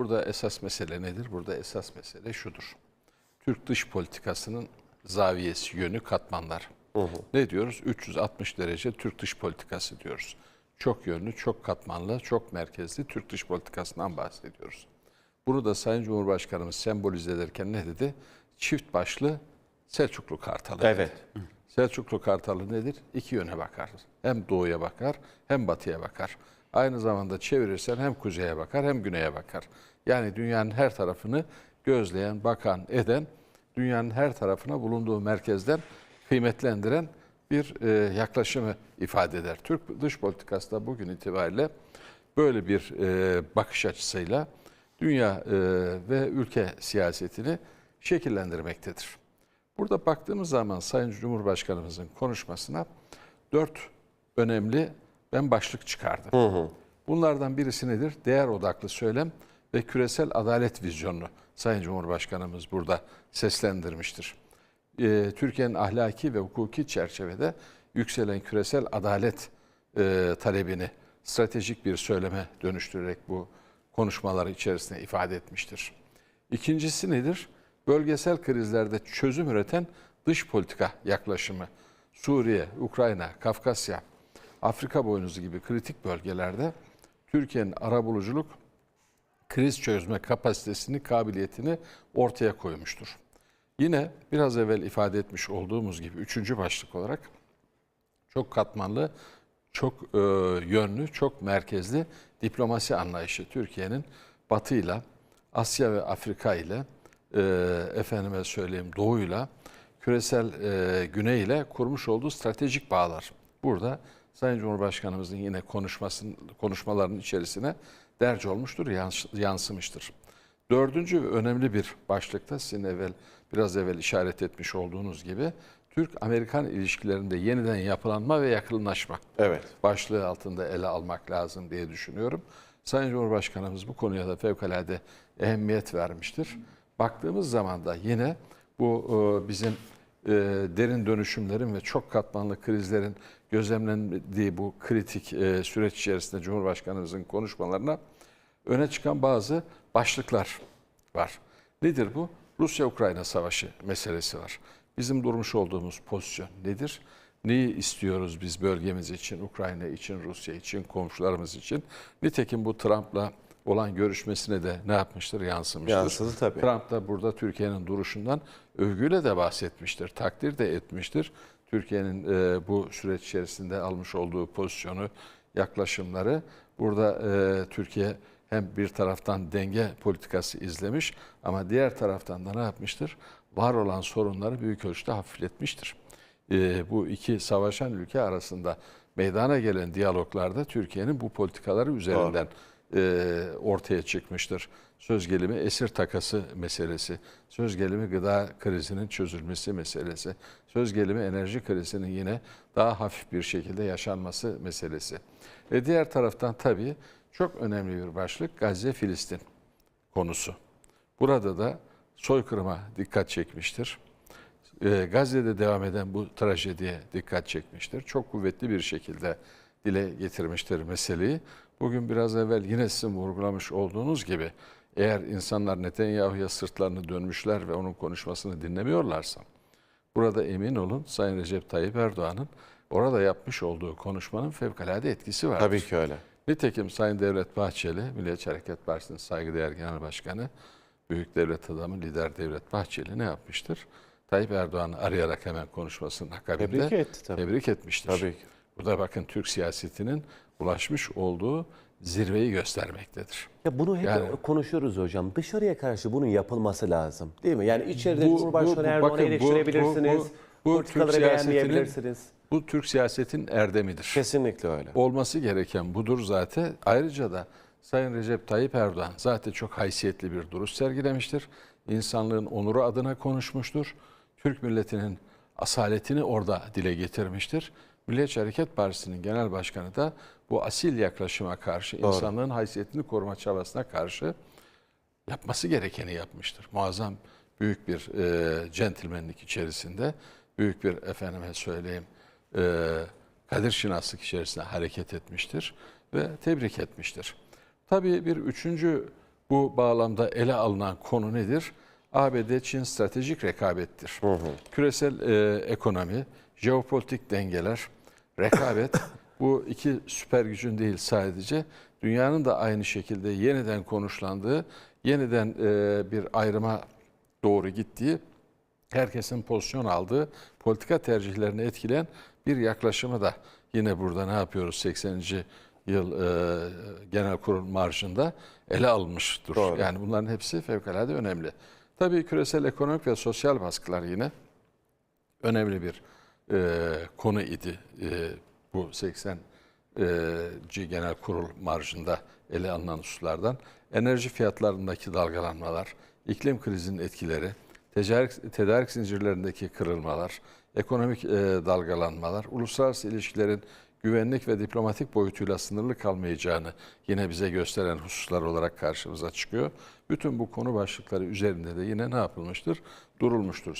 Burada esas mesele nedir? Burada esas mesele şudur. Türk dış politikasının zaviyesi, yönü, katmanlar. Ne diyoruz? 360 derece Türk dış politikası diyoruz. Çok yönlü, çok katmanlı, çok merkezli Türk dış politikasından bahsediyoruz. Bunu da Sayın Cumhurbaşkanımız sembolize ederken ne dedi? Çift başlı Selçuklu Kartalı. dedi. Evet. Selçuklu Kartalı nedir? İki yöne bakar. Hem doğuya bakar hem batıya bakar. Aynı zamanda çevirirsen hem kuzeye bakar hem güneye bakar. Yani dünyanın her tarafını gözleyen, bakan, eden, dünyanın her tarafına bulunduğu merkezden kıymetlendiren bir e, yaklaşımı ifade eder. Türk dış politikası da bugün itibariyle böyle bir e, bakış açısıyla dünya e, ve ülke siyasetini şekillendirmektedir. Burada baktığımız zaman Sayın Cumhurbaşkanımızın konuşmasına dört önemli ben başlık çıkardım. Bunlardan birisi nedir? Değer odaklı söylem ve küresel adalet vizyonunu Sayın Cumhurbaşkanımız burada seslendirmiştir. Ee, Türkiye'nin ahlaki ve hukuki çerçevede yükselen küresel adalet e, talebini stratejik bir söyleme dönüştürerek bu konuşmaları içerisinde ifade etmiştir. İkincisi nedir? Bölgesel krizlerde çözüm üreten dış politika yaklaşımı. Suriye, Ukrayna, Kafkasya, Afrika boynuzu gibi kritik bölgelerde Türkiye'nin arabuluculuk kriz çözme kapasitesini, kabiliyetini ortaya koymuştur. Yine biraz evvel ifade etmiş olduğumuz gibi üçüncü başlık olarak çok katmanlı, çok e, yönlü, çok merkezli diplomasi anlayışı Türkiye'nin batıyla, Asya ve Afrika ile, e, efendime söyleyeyim doğuyla, küresel e, güneyle kurmuş olduğu stratejik bağlar. Burada Sayın Cumhurbaşkanımızın yine konuşmasının, konuşmalarının içerisine derc olmuştur, yans- yansımıştır. Dördüncü ve önemli bir başlıkta sizin evvel biraz evvel işaret etmiş olduğunuz gibi Türk-Amerikan ilişkilerinde yeniden yapılanma ve yakınlaşma Evet. başlığı altında ele almak lazım diye düşünüyorum. Sayın Cumhurbaşkanımız bu konuya da fevkalade ehemmiyet vermiştir. Baktığımız zaman da yine bu e, bizim e, derin dönüşümlerin ve çok katmanlı krizlerin gözlemlendiği bu kritik e, süreç içerisinde Cumhurbaşkanımızın konuşmalarına öne çıkan bazı başlıklar var. Nedir bu? Rusya-Ukrayna savaşı meselesi var. Bizim durmuş olduğumuz pozisyon nedir? Neyi istiyoruz biz bölgemiz için, Ukrayna için, Rusya için, komşularımız için? Nitekim bu Trump'la olan görüşmesine de ne yapmıştır? Yansımıştır. Yansıdı tabii. Trump da burada Türkiye'nin duruşundan övgüyle de bahsetmiştir, takdir de etmiştir. Türkiye'nin e, bu süreç içerisinde almış olduğu pozisyonu, yaklaşımları. Burada e, Türkiye hem bir taraftan denge politikası izlemiş ama diğer taraftan da ne yapmıştır? Var olan sorunları büyük ölçüde hafifletmiştir. E, bu iki savaşan ülke arasında meydana gelen diyaloglarda Türkiye'nin bu politikaları üzerinden e, ortaya çıkmıştır. Söz gelimi esir takası meselesi, söz gelimi gıda krizinin çözülmesi meselesi, söz gelimi enerji krizinin yine daha hafif bir şekilde yaşanması meselesi. E diğer taraftan tabii çok önemli bir başlık Gazze-Filistin konusu. Burada da soykırıma dikkat çekmiştir. E, Gazze'de devam eden bu trajediye dikkat çekmiştir. Çok kuvvetli bir şekilde dile getirmiştir meseleyi. Bugün biraz evvel yine sizin vurgulamış olduğunuz gibi eğer insanlar Netanyahu'ya sırtlarını dönmüşler ve onun konuşmasını dinlemiyorlarsa burada emin olun Sayın Recep Tayyip Erdoğan'ın orada yapmış olduğu konuşmanın fevkalade etkisi var. Tabii ki öyle. Nitekim Sayın Devlet Bahçeli, Milliyetçi Hareket Partisi'nin saygıdeğer genel başkanı, büyük devlet adamı, lider Devlet Bahçeli ne yapmıştır? Tayyip Erdoğan'ı arayarak hemen konuşmasının akabinde Tebrik etti tabii. tebrik etmiştir. Tabii ki. Bu da bakın Türk siyasetinin ulaşmış olduğu zirveyi göstermektedir. Ya bunu hep Yani- konuşuyoruz hocam. Dışarıya karşı bunun yapılması lazım. Değil mi? Yani içeride Bu- Cumhurbaşkanı bu- Erdoğan'ı bakın bu- eleştirebilirsiniz. bu- bu politikaları Türk siyasetinin-. Bu Türk siyasetin erdemidir. Kesinlikle öyle. olması gereken budur zaten. Ayrıca da Sayın Recep Tayyip Erdoğan zaten çok haysiyetli bir duruş sergilemiştir. İnsanlığın onuru adına konuşmuştur. Türk milletinin asaletini orada dile getirmiştir. Milliyetçi Hareket Partisi'nin genel başkanı da bu asil yaklaşıma karşı, insanlığın haysiyetini koruma çabasına karşı yapması gerekeni yapmıştır. Muazzam büyük bir e, centilmenlik içerisinde, büyük bir efendime söyleyeyim e, kadir şinaslık içerisinde hareket etmiştir ve tebrik etmiştir. Tabii bir üçüncü Bu bağlamda ele alınan konu nedir? ABD-Çin stratejik rekabettir. Küresel e, ekonomi, jeopolitik dengeler, rekabet bu iki süper gücün değil sadece dünyanın da aynı şekilde yeniden konuşlandığı, yeniden e, bir ayrıma doğru gittiği, herkesin pozisyon aldığı, politika tercihlerini etkileyen bir yaklaşımı da yine burada ne yapıyoruz 80. yıl e, genel kurul marjında ele alınmıştır. Doğru. Yani bunların hepsi fevkalade önemli. Tabii küresel ekonomik ve sosyal baskılar yine önemli bir e, konu idi. E, bu 80 e, G Genel Kurul marjında ele alınan hususlardan enerji fiyatlarındaki dalgalanmalar, iklim krizinin etkileri, tedarik, tedarik zincirlerindeki kırılmalar, ekonomik e, dalgalanmalar, uluslararası ilişkilerin güvenlik ve diplomatik boyutuyla sınırlı kalmayacağını yine bize gösteren hususlar olarak karşımıza çıkıyor. Bütün bu konu başlıkları üzerinde de yine ne yapılmıştır? Durulmuştur.